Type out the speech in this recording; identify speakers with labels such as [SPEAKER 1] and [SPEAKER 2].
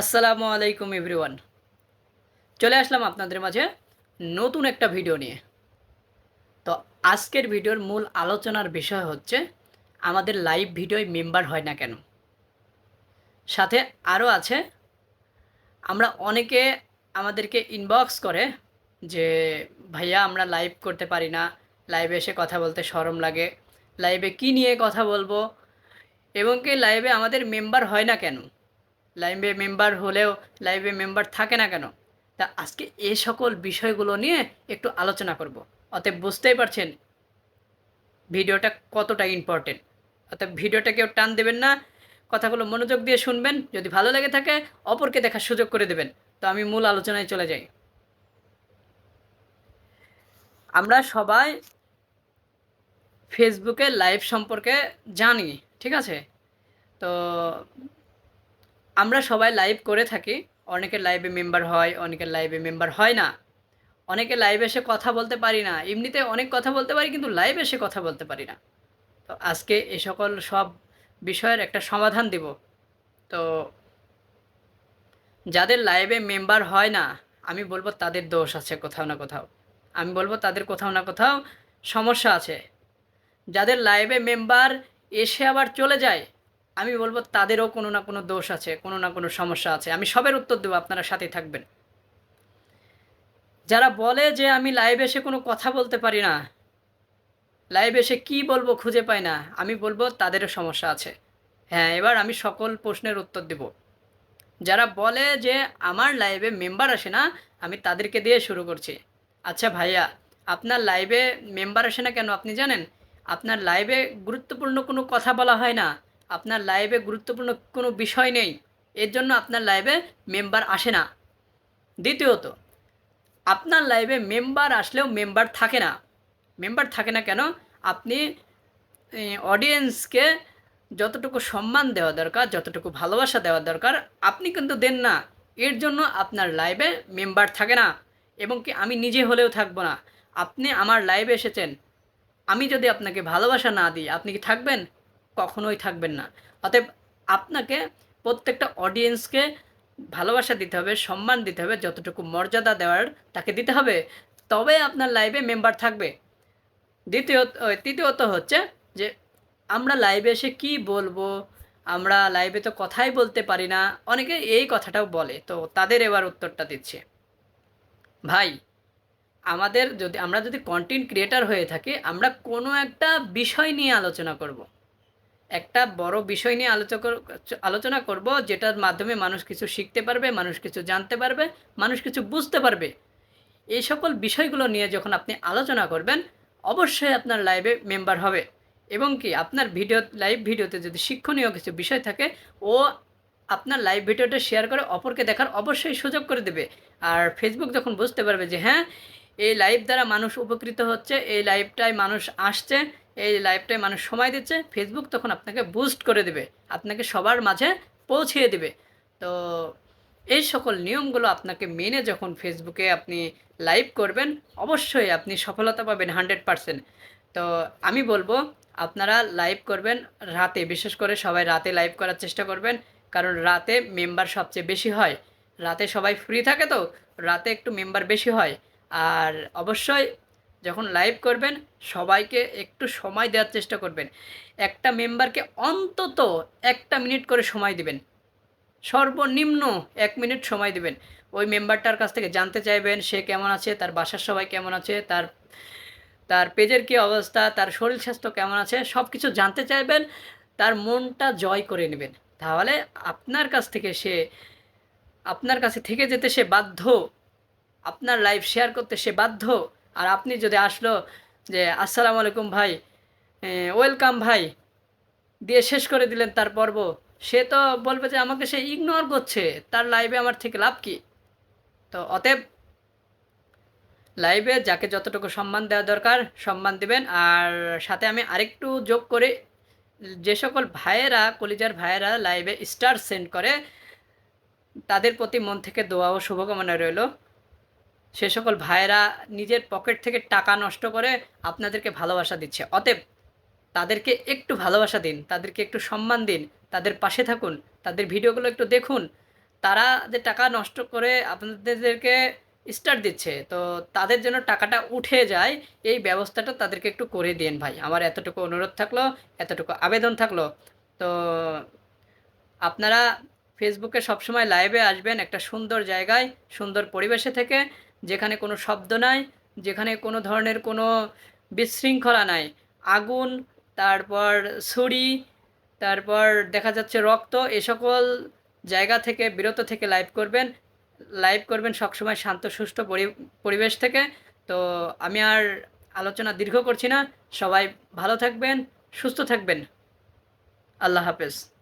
[SPEAKER 1] আসসালামু আলাইকুম এভরিওয়ান চলে আসলাম আপনাদের মাঝে নতুন একটা ভিডিও নিয়ে। তো আজকের ভিডিওর মূল আলোচনার বিষয় হচ্ছে, আমাদের লাইভ ভিডিওয় মেম্বার হয় না কেন? সাথে আরও আছে, আমরা অনেকে আমাদেরকে ইনবক্স করে যে, ভাইয়া, আমরা লাইভ করতে পারি না। লাইভে এসে কথা বলতে শরম লাগে। লাইভে কি নিয়ে কথা বলব? এবং কি লাইভে আমাদের মেম্বার হয় না কেন? লাইভে মেম্বার হলেও লাইভে মেম্বার থাকে না কেন? তা আজকে এ সকল বিষয়গুলো নিয়ে একটু আলোচনা করব। অতএব বুঝতেই পারছেন, ভিডিওটা কতটা ইম্পর্টেন্ট অতএব ভিডিওটা কেউ টান দেবেন না, কথাগুলো মনোযোগ দিয়ে শুনবেন, যদি ভালো লেগে থাকে অপরকে দেখার সুযোগ করে দেবেন। তো আমি মূল আলোচনায় চলে যাই। আমরা সবাই ফেসবুকে লাইভ সম্পর্কে জানি, ঠিক আছে? তো আমরা সবাই লাইভ করে থাকি। অনেকের লাইভে মেম্বার হয়, অনেকের লাইভে মেম্বার হয় না। অনেকে লাইভে এসে কথা বলতে পারি না। এমনিতে অনেক কথা বলতে পারি, কিন্তু লাইভে এসে কথা বলতে পারি না। তো আজকে এ সকল সব বিষয়ের একটা সমাধান দিব। তো যাদের লাইভে মেম্বার হয় না, আমি বলব তাদের দোষ আছে কোথাও না কোথাও। আমি বলব তাদের কোথাও না কোথাও সমস্যা আছে। যাদের লাইভে মেম্বার এসে আবার চলে যায় আমি বলব তাদেরও কোনো না কোনো দোষ আছে, কোনো না কোনো সমস্যা আছে। আমি সবের উত্তর দেবো, আপনারা সাথে থাকবেন। যারা বলে যে আমি লাইভে এসে কোনো কথা বলতে পারি না লাইভে এসে কি বলব খুঁজে পাই না, আমি বলব তাদেরও সমস্যা আছে। হ্যাঁ এবার আমি সকল প্রশ্নের উত্তর দেব। যারা বলে যে আমার লাইভে মেম্বার আসে না, আমি তাদেরকে দিয়ে শুরু করছি। আচ্ছা ভাইয়া, আপনার লাইভে মেম্বার আসে না কেন আপনি জানেন? আপনার লাইভে গুরুত্বপূর্ণ কোনো কথা বলা হয় না। আপনার লাইভে গুরুত্বপূর্ণ কোনো বিষয় নেই, এর জন্য আপনার লাইভে মেম্বার আসে না। দ্বিতীয়ত, আপনার লাইভে মেম্বার আসলেও মেম্বার থাকে না। মেম্বার থাকে না কেন? আপনি অডিয়েন্সকে যতটুকু সম্মান দেওয়া দরকার, যতটুকু ভালোবাসা দেওয়া দরকার, আপনি কিন্তু দেন না। এর জন্য আপনার লাইভে মেম্বার থাকে না। এবং কি আমি নিজে হলেও থাকব না। আপনি আমার লাইভে এসেছেন। আমি যদি আপনাকে ভালোবাসা না দিই, আপনি কি থাকবেন? কখনোই থাকবেন না। অতএব আপনাকে প্রত্যেকটা অডিয়েন্সকে ভালোবাসা দিতে হবে, সম্মান দিতে হবে, যতটুকু মর্যাদা দেওয়ার তাকে দিতে হবে। তবে আপনার লাইভে মেম্বার থাকবে। দ্বিতীয়ত তৃতীয়ত হচ্ছে যে, আমরা লাইভে এসে কি বলব? আমরা লাইভে তো কথাই বলতে পারি না। অনেকে এই কথাটাও বলে। তো তাদের এবার উত্তরটা দিচ্ছে। ভাই, আমাদের যদি, আমরা যদি কন্টেন্ট ক্রিয়েটার হয়ে থাকি, আমরা কোনো একটা বিষয় নিয়ে আলোচনা করব। একটা বড় বিষয় নিয়ে আলোচনা আলোচনা করব, যেটার মাধ্যমে মানুষ কিছু শিখতে পারবে, মানুষ কিছু জানতে পারবে, মানুষ কিছু বুঝতে পারবে। এই সকল বিষয়গুলো নিয়ে যখন আপনি আলোচনা করবেন, অবশ্যই আপনার লাইভে মেম্বার হবে। এবং কি, আপনার ভিডিও লাইভ ভিডিওতে যদি শিক্ষণীয় কিছু বিষয় থাকে, ও আপনার লাইভ ভিডিওটা শেয়ার করে অপরকে দেখার অবশ্যই সুযোগ করে দেবে। আর ফেসবুক যখন বুঝতে পারবে যে হ্যাঁ এই লাইভ দ্বারা মানুষ উপকৃত হচ্ছে, এই লাইভটায় মানুষ আসছে, এই লাইভটায় মানুষ সময় দিচ্ছে ফেসবুক তখন আপনাকে বুস্ট করে দেবে, আপনাকে সবার মাঝে পৌঁছিয়ে দেবে। তো এই সকল নিয়মগুলো আপনাকে মেনে যখন ফেসবুকে আপনি লাইভ করবেন, অবশ্যই আপনি সফলতা পাবেন হান্ড্রেড পারসেন্ট তো আমি বলব, আপনারা লাইভ করবেন রাতে, বিশেষ করে সবাই রাতে লাইভ করার চেষ্টা করবেন, কারণ রাতে মেম্বার সবচেয়ে বেশি হয়। রাতে সবাই ফ্রি থাকে তো, রাতে একটু মেম্বার বেশি হয়। আর অবশ্যই যখন লাইভ করবেন, সবাইকে একটু সময় দেওয়ার চেষ্টা করবেন। একটা মেম্বারকে অন্তত একটা মিনিট করে সময় দিবেন। সর্বনিম্ন এক মিনিট সময় দিবেন। ওই মেম্বারটার কাছ থেকে জানতে চাইবেন, সে কেমন আছে, তার বাসার সবাই কেমন আছে, তার তার পেজের কী অবস্থা, তার শরীর স্বাস্থ্য কেমন আছে সব কিছু জানতে চাইবেন, তার মনটা জয় করে নেবেন। তাহলে আপনার কাছ থেকে সে, আপনার কাছে থেকে যেতে সে বাধ্য আপনার লাইভ শেয়ার করতে সে বাধ্য। আর আপনি যদি আসলো যে, আসসালামু আলাইকুম ভাই ওয়েলকাম ভাই। দিয়ে শেষ করে দিলেন তার পর্ব। সে তো বলবে যে, আমাকে সে ইগনোর করছে। তার লাইভে আমার থেকে লাভ কি? তো অতএব লাইভে যাকে যতটুকু সম্মান দেওয়া দরকার, সম্মান দিবেন। আর সাথে আমি আরেকটু যোগ করে, যে সকল ভাইয়েরা, কলিজার ভাইয়েরা লাইভে স্টার সেন্ড করে, তাদের প্রতি মন থেকে দোয়া ও শুভকামনা রইল। সে সকল ভাইয়েরা নিজের পকেট থেকে টাকা নষ্ট করে আপনাদেরকে ভালোবাসা দিচ্ছে। অতএব তাদেরকে একটু ভালোবাসা দিন, তাদেরকে একটু সম্মান দিন, তাদের পাশে থাকুন, তাদের ভিডিওগুলো একটু দেখুন। তারা যে টাকা নষ্ট করে আপনাদেরকে স্টার্ট দিচ্ছে, তো তাদের জন্য টাকাটা উঠে যায়, এই ব্যবস্থাটা তাদেরকে একটু করে দিন ভাই। আমার এতটুকু অনুরোধ থাকল, এতটুকু আবেদন থাকল। তো আপনারা ফেসবুকে সবসময় লাইভে আসবেন একটা সুন্দর জায়গায়, সুন্দর পরিবেশে থেকে। যেখানে কোনো শব্দ নাই, যেখানে কোনো ধরনের কোনো বিশৃঙ্খলা নাই। আগুন, তারপর ছুরি, তারপর দেখা যাচ্ছে রক্ত, এ সকল জায়গা থেকে, বিরত থেকে লাইভ করবেন। লাইভ করবেন সবসময় শান্ত, সুষ্ঠু পরি- পরিবেশ থেকে। তো আমি আর আলোচনা দীর্ঘ করছি না। সবাই ভালো থাকবেন, সুস্থ থাকবেন। আল্লাহ হাফেজ।